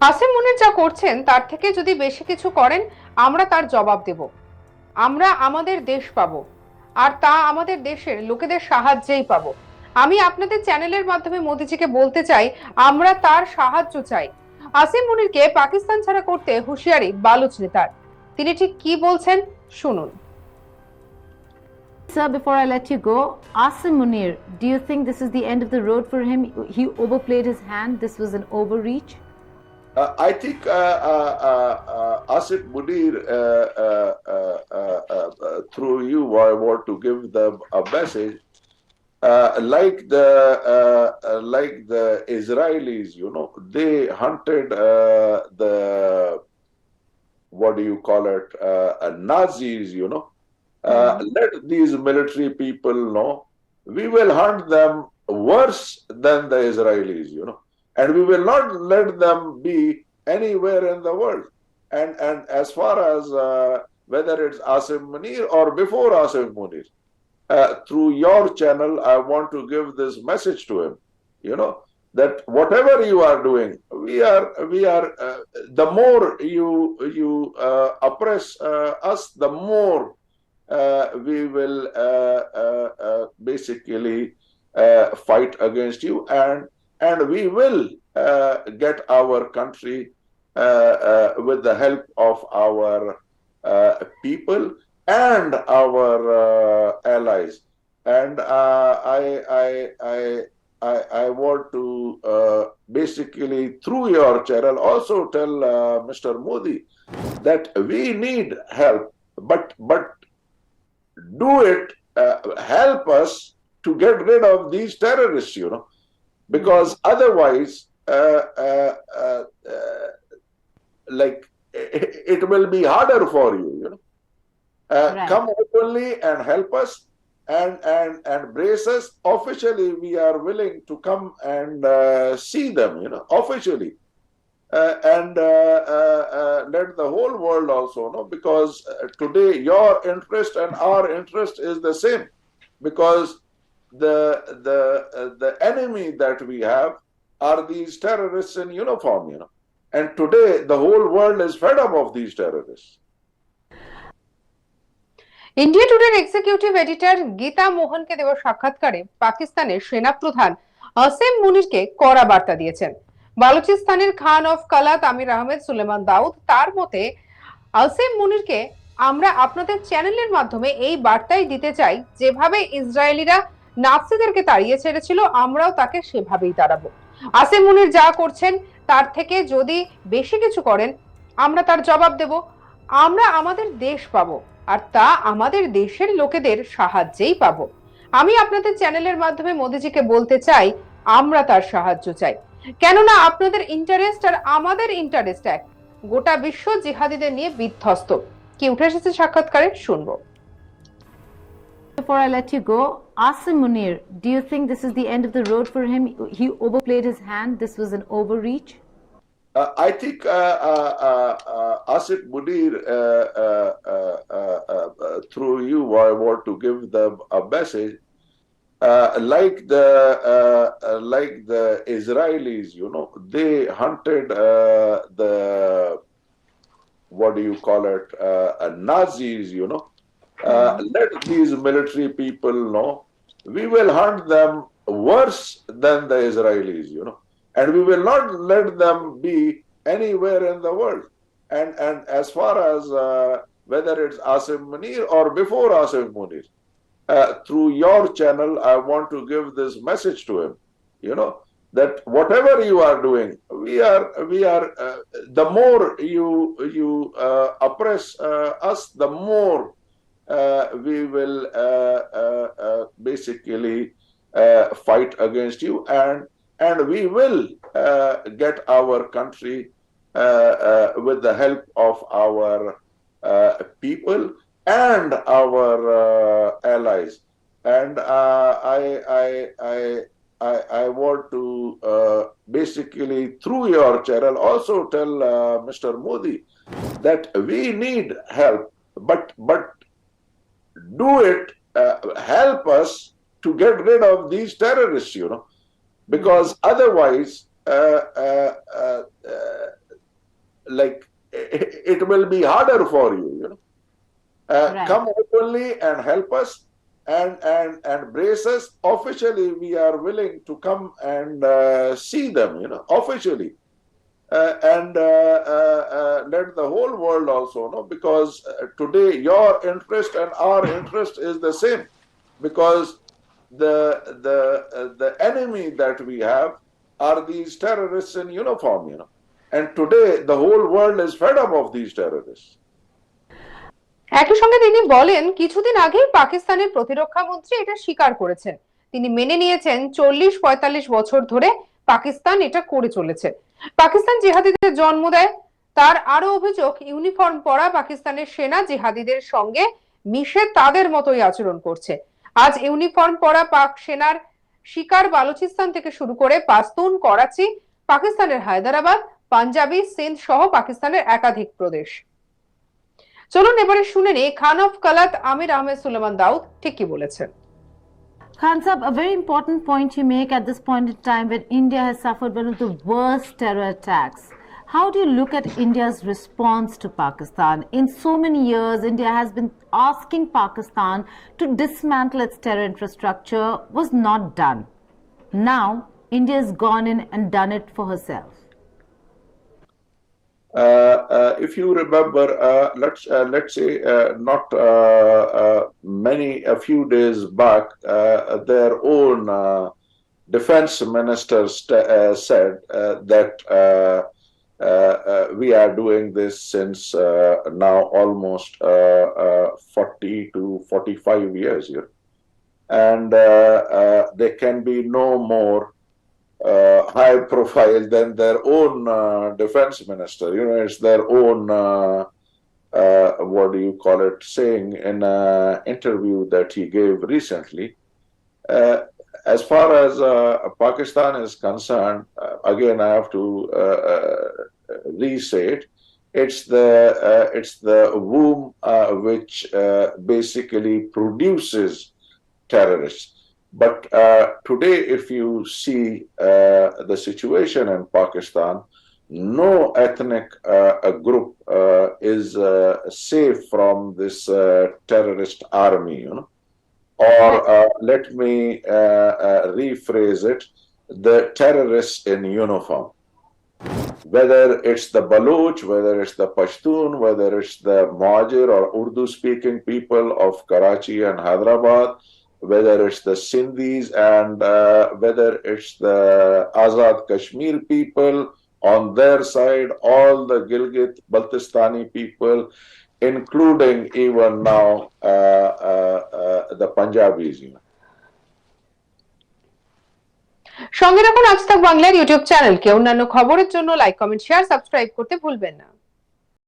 আসিম মুনির যা করছেন তার থেকে যদি বেশি কিছু করেন আমরা তার জবাব দেব আমরা আমাদের দেশ পাবো আর তা আমাদের দেশের লোকেদের সাহায্যেই পাবো আমি আপনাদের চ্যানেলের মাধ্যমে মোদিজিকে বলতে চাই আমরা তার সাহায্য চাই আসিম মুনিরকে পাকিস্তান ছাড়া করতে হুঁশিয়ারি বালুচ নেতার তিনি ঠিক কি বলছেন শুনুন Sir, before I let you go, Asim Munir, do you think this is the end of the road for him? He overplayed his hand. This was an overreach. Uh, I think uh, uh, uh, uh, Asif Munir, uh, uh, uh, uh, uh, through you, I want to give them a message. Uh, like the like the Israelis, you know, they hunted uh, the what do you call it, Nazis, you know. Uh, Let these military people know we will hunt them worse than the Israelis, you know and we will not let them be anywhere in the world. And and as far as uh, whether it's Asim Munir or before Asim Munir, uh, through your channel, I want to give this message to him. You know that whatever you are doing, we are we are. Uh, the more you you uh, oppress uh, us, the more uh, we will basically fight against you and and we will uh, get our country uh, uh, with the help of our uh, people and our allies. And I, I, I, I, I want to basically, through your channel, also tell Mr. Modi that we need help, but but do it, uh, help us to get rid of these terrorists, you know because otherwise uh, uh, uh, like it, will be harder for you you know. Uh, Right. come openly and help us and and and brace us. Officially we are willing to come and uh, see them you know officially. Uh, and uh, uh, uh, let the whole world also know because today your interest and our interest is the same. Because the the uh, the enemy that we have are these terrorists in uniform you know. And today the whole world is fed up of these terrorists. India টুডের executive editor Geeta মোহনকে দেওয়া সাক্ষাৎকারে পাকিস্তানের সেনাপ্রধান আসিম মুনিরকে কড়া বার্তা দিয়েছেন। বালুচিস্তানের খান অফ কালাত আমির আহমেদ সুলেমান দাউদ তার মতে আসিম মুনিরকে আমরা আপনাদের চ্যানেলের মাধ্যমে এই বার্তাই দিতে চাই যেভাবে ইসরায়েলিরা নাৎসিদেরকে তাড়িয়ে ছেড়েছিল, আমরাও তাকে সেভাবেই তাড়াবো। আসিম মুনির যা করছেন, তার থেকে যদি বেশি কিছু করেন, আমরা তার জবাব দেব। আমরা আমাদের দেশ পাবো, আর তা আমাদের দেশের লোকেদের সাহায্যেই পাবো। আমি আপনাদের চ্যানেলের মাধ্যমে মোদিজিকে বলতে চাই, আমরা তার সাহায্য চাই। কেননা আপনাদের ইন্টারেস্ট আর আমাদের ইন্টারেস্ট এক। গোটা বিশ্ব জিহাদিদের নিয়ে বিধ্বস্ত। কি উঠে এসেছে সাক্ষাৎকারে? শুনব। Before I let you go, Asim Munir, do you think this is the end of the road for him? He overplayed his hand. This was an overreach. Uh, I think uh, uh, uh, Asif Munir, uh, uh, through you, I want to give them a message. Like the like the Israelis, you know, they hunted the what do you call it, Nazis, you know. Uh, Let these military people know we will hunt them worse than the Israelis, you know and we will not let them be anywhere in the world. And and as far as uh, whether it's Asim Munir or before Asim Munir, uh, through your channel, I want to give this message to him. You know that whatever you are doing, we are we are. Uh, the more you you uh, oppress uh, us, the more we will uh, uh, uh, basically uh, fight against you and and we will uh, get our country uh, uh, with the help of our uh, people and our uh, allies. And uh, I, I, I, I, I want to uh, basically, through your channel, also tell uh, Mr. Modi that we need help, but but do it, uh, help us to get rid of these terrorists, you know because otherwise uh, uh, uh, uh, it will be harder for you. You know, uh, Right. come openly and help us. And, and and brace us officially we are willing to come and uh, see them you know officially and uh, uh, uh, let the whole world also know because uh, today your interest and our interest is the same because the the uh, the enemy that we have are these terrorists in uniform you know and today the whole world is fed up of these terrorists একই সঙ্গে তিনি বলেন কিছুদিন আগেই পাকিস্তানের প্রতিরক্ষা মন্ত্রী এটা স্বীকার করেছেন তিনি মেনে নিয়েছেন চল্লিশ পঁয়তাল্লিশ বছর ধরে পাকিস্তান এটা করে চলেছে। পাকিস্তান জেহাদিদের জন্ম দেয়, তার আরও অভিযোগ, ইউনিফর্ম পরা পাকিস্তানের সেনা জেহাদিদের সঙ্গে মিশে তাদের মতোই আচরণ করছে। আজ ইউনিফর্ম পরা পাক সেনার শিকার বালুচিস্তান থেকে শুরু করে পাস্তুন, করাচি, পাকিস্তানের হায়দ্রাবাদ, পাঞ্জাবি, সিন্ধ সহ পাকিস্তানের একাধিক প্রদেশ। চলুন এবারে শুনে নিই, খান অফ কালাত আমির আহমেদ সুলেমান দাউদ ঠিক কি বলেছেন। Khan Sahib, a very important point you make at this point in time when India has suffered one of the worst terror attacks. How do you look at India's response to Pakistan? In so many years, India has been asking Pakistan to dismantle its terror infrastructure, was not done. Now, India has gone in and done it for herself. Uh, uh, if you remember, uh, let's let's say not many a few days back, their own defense minister st- said that uh, uh, we are doing this since uh, now almost uh, uh, 40 to 45 years here, and there can be no more uh, high profile than their own uh, defense minister. You know, it's their own, uh, uh, what do you call it, saying in an interview that he gave recently. Uh, as far as uh, Pakistan is concerned, again, I have to uh, re-say it. It's the it's the womb which basically produces terrorists. But uh, today, if you see uh, the situation in Pakistan, no ethnic uh, group uh, is uh, safe from this uh, terrorist army, you know. Or let me rephrase it: the terrorists in uniform. Whether it's the Baloch, whether it's the Pashtun, whether it's the Majir or Urdu-speaking people of Karachi and Hyderabad, whether it's the Sindhis and uh, whether it's the Azad Kashmir people on their side, all the Gilgit Baltistani people, including even now uh, uh, uh, the Punjabis. You know. সঙ্গে রাখুন আজ তাক বাংলার YouTube চ্যানেলকে অন্যান্য খবরের জন্য like comment share subscribe করতে ভুলবেন না